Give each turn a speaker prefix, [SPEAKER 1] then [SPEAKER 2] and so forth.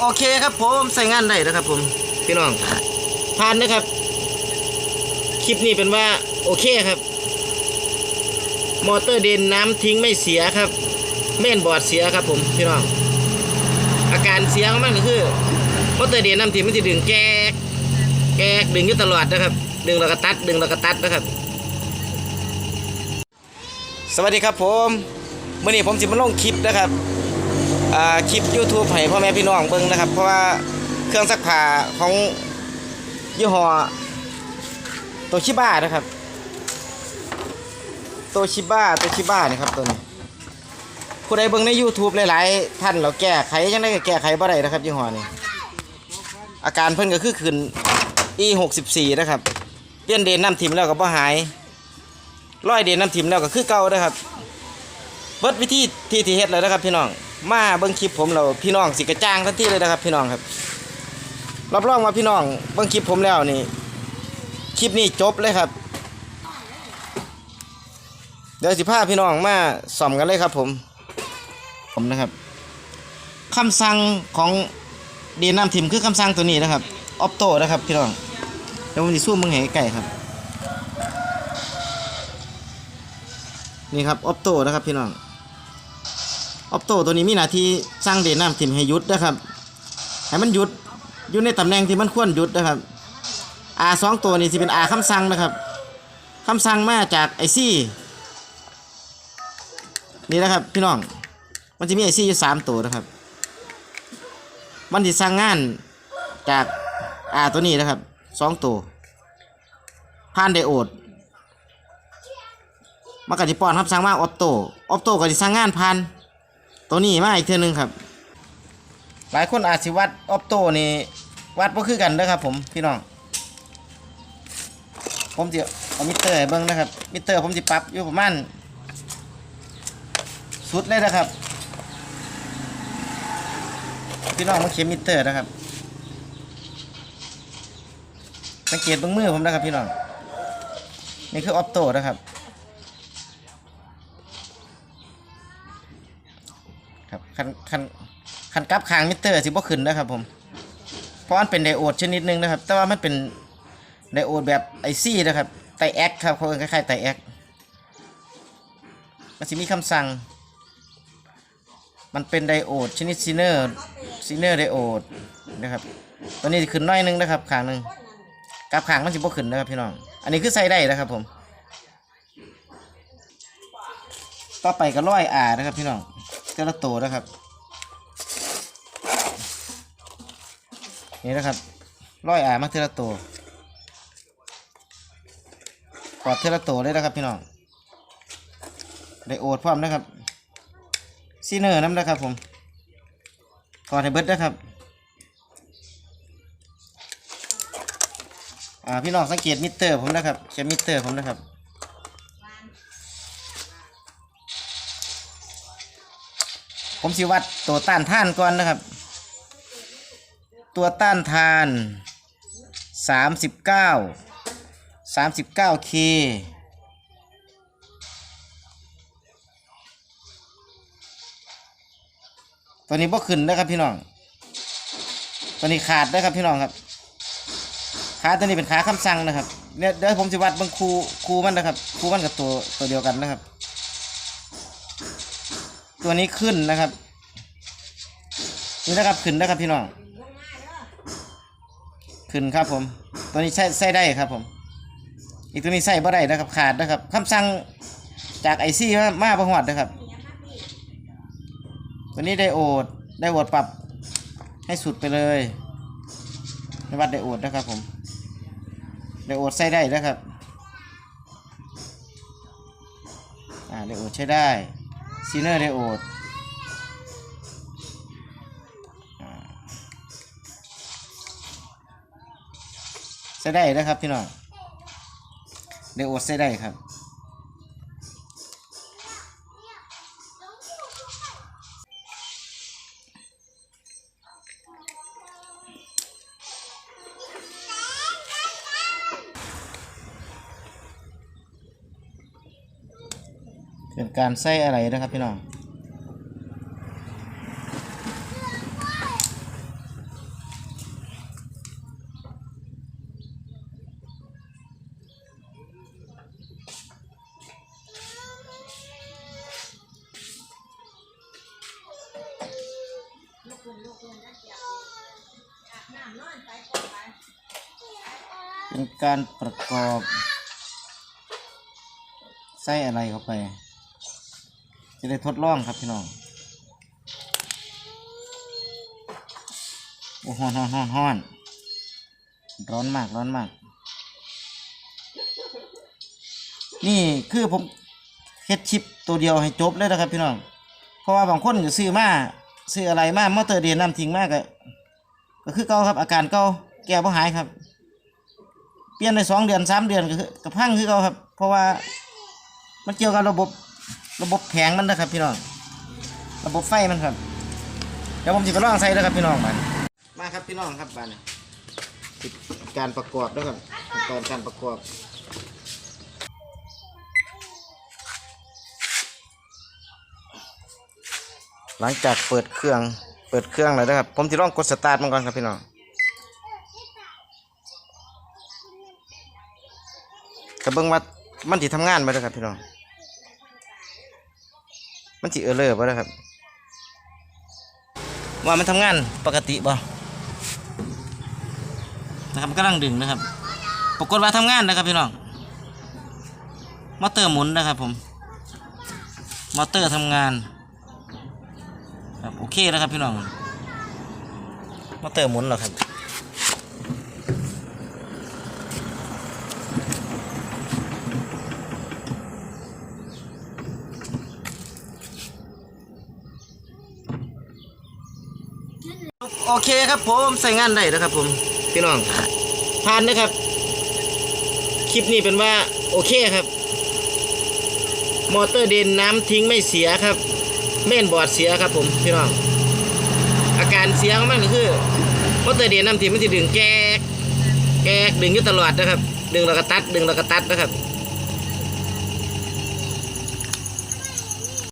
[SPEAKER 1] โอเคครับผมใส่งานได้นะครับผมพี่น้องผ่านนะครับ คลิปนี้เป็นว่าโอเคครับ มอเตอร์เดนน้ำทิ้งไม่เสียครับเม่นบอร์ดเสียครับผมพี่น้องอาการเสียของมันก็คือมอเตอร์เดนน้ำทิ้งมันจะดึงแก๊กแก๊กดึงอยู่ตลอดนะครับ ดึงแล้วก็ตัด ดึงแล้วก็ตัดนะครับ สวัสดีครับผมเมื่อนี้ผมสิมาลงคลิปนะครับอ่า คลิป YouTube ให้พ่อแม่พี่น้องเบิ่งนะครับ เพราะว่าเครื่องซักผ้าของยี่ห้อโตชิบ้านะครับโตชิบ้าโตชิบ้านี่ครับตัวนี้ผู้ใดเบิ่งใน YouTube หลายๆท่านเราแก้ไขยังได้แก้ไขบ่ได้นะครับยี่ห้อนี้อาการเพิ่นก็คือขึ้น E64 นะครับเปลี่ยนเดนน้ำทิมแล้วก็บ่หายร้อยเดนน้ำทิมแล้วก็คือเก่านะครับเบิดวิธีที่ที่เฮ็ดเลยนะครับพี่น้อง มาเบิ่งคลิปผมแล้วพี่น้องสิกระจ่างทันทีเลยนะครับ พี่น้องครับรับรองว่าพี่น้องเบิ่งคลิปผมแล้วนี่คลิปนี้จบเลยครับ เดี๋ยวสิพาพี่น้องมาส่อมกันเลยครับ ผม ผมนะครับคำสั่งของดีน้ำทิมคือคำสั่งตัวนี้นะครับออปโตนะครับ พี่น้องเดี๋ยวผมจะซูมมึงให้ใกล้ครับ นี่ครับออปโตนะครับพี่น้อง ออปโตตัวนี้มีหน้าที่สร้างเดนน้ำทิมให้ยุดนะครับให้มันยุดอยู่ในตำแหน่งที่มันควรยุดนะครับ R สองตัวนี้จะเป็น R คำสั่งนะครับคำสั่งมาจากไอซี่นี่นะครับพี่น้องมันจะมีไอซี่อยู่สามตัวนะครับ มันจะสั่งงานจาก R ตัวนี้นะครับสองตัวผ่านไดโอดมันก็จะป้อนครับสั่งมาออปโตออปโตก็จะสั่งงานผ่าน ตัวนี้มาอีกเทื่อนึงครับ หลายคนอาจสิวัดออปโตนี่วัดบ่คือกันเด้อครับ ผมพี่น้อง ผมจะเอามิเตอร์ให้เบิ่งนะครับ มิเตอร์ผมจะปรับอยู่ประมาณสุดเลยนะครับ พี่น้องมาเขียนมิเตอร์นะครับ สังเกตเบางมือผมนะครับพี่น้อง นี่คือออปโตนะครับ คันคันคันกลับคางมิเตอร์สิบ่ขึ้นนะครับผม เพราะมันเป็นไดโอดชนิดหนึงนะครับ แต่ว่ามันเป็นไดโอดแบบไอซี่นะครับไตแอคครับเขาเอิ้นคล้ายๆไตแอคมันสิมีคำสั่ง มันเป็นไดโอดชนิดซีเนอร์ซีเนอร์ไดโอดนะครับ ตัวนี้ขึ้นน้อยหนึงนะครับขางหนึงกลับขางมันสิบ่ขึ้นนะครับพี่น้อง อันนี้คือใส่ได้นะครับผม ต่อไปก็ร้อยอานะครับพี่น้อง เจละโตวนะครับ นี่นะครับร้อยอามาเทละโตวกอดเทละโตวเลยนะครับพี่น้องได้โอดพร้อมนะครับซีเนอร์น้ำนะครับผมกอดให้เบิดนะครับอ่าพี่น้องสังเกตมิเตอร์ผมนะครับเช็มิเตอร์ผมนะครับ ผมสิวัดตัวต้านทานก่อนนะครับ ตัวต้านทานสามสิบเก้าสามสิบเก้าเคตัวนี้บ่ขึ้นนะครับพี่น้อง ตัวนี้ขาดนะครับพี่น้องครับ ขาตัวนี้เป็นขาคำสั่งนะครับ เนี่ยเดี๋ยวผมสิวัดบางครูครูมันนะครับครูมันกับตัวตัวเดียวกันนะครับ ตัวนี้ขึ้นนะครับ นี่นะครับขึ้นนะครับพี่น้อง ขึ้นครับผม ตัวนี้ใส่ใส่ได้ครับผม อีกตัวนี้ใส่บ่ได้นะครับขาดนะครับคำสั่งจากไอซี่มามาประหวัดนะครับ ตัวนี้ได้โอดได้โอดปรับให้สุดไปเลยในวัดได้โอดนะครับผมได้โอดใส่ได้นะครับ อ่าได้โอดใช้ได้ ซีเนอร์ไดโอดใส่ได้นะครับพี่น้องเดโอดใส่ได้ครับ เป็นการใส่อะไรนะครับพี่น้องเป็นการประกอบใส่อะไรเข้าไป จะได้ทดลองครับพี่น้องโอ้ฮ้อนฮ้อนฮ้อนฮ้อนร้อนมากร้อนมาก นี่คือผมเฮ็ดชิปตัวเดียวให้จบเลยนะครับพี่น้องเพราะว่าบางคนก็ซื้อมาซื้ออะไรมามอเตอร์เดียนน้ำทิ้งมากก็ก็คือเก่าครับอาการเก่าแก้บ่หายครับ เปลี่ยนในสองเดือนสามเดือนก็คือก็พังคือเก่าครับ เพราะว่ามันเกี่ยวกับระบบ ระบบแผงมันนะครับพี่น้อง ระบบไฟมันครับ เดี๋ยวผมจะไปลองใส่แล้วครับพี่น้องมามาครับพี่น้องครับบานนี้ติดการประกอบด้วยครับขั้นตอนการประกอบหลังจากเปิดเครื่อง เปิดเครื่องแล้วนะครับ ผมจะลองกดสตาร์ทมันก่อนครับพี่น้อง กระเบื้องว่ามันที่ทำงานไปแล้วครับพี่น้อง มันที่เออเลอร์ไปแล้วครับ ว่ามันทำงานปกติบ่นะครับกำลังดึงนะครับ ปรากฏว่าทำงานนะครับพี่น้อง มอเตอร์หมุนนะครับผม มอเตอร์ทำงานครับโอเคแล้วครับพี่น้อง มอเตอร์หมุนแล้วครับ โอเคครับผมใส่งานได้นะครับผมพี่น้องผ่านนะครับ คลิปนี้เป็นว่าโอเคครับ มอเตอร์เดนน้ำทิ้งไม่เสียครับเม่นบอดเสียครับผมพี่น้องอาการเสียของมันก็คือมอเตอร์เดนน้ำทิ้งมันจะดึงแก๊กแก๊กดึงอยู่ตลอดนะครับ ดึงแล้วก็ตัดดึงแล้วก็ตัดนะครับ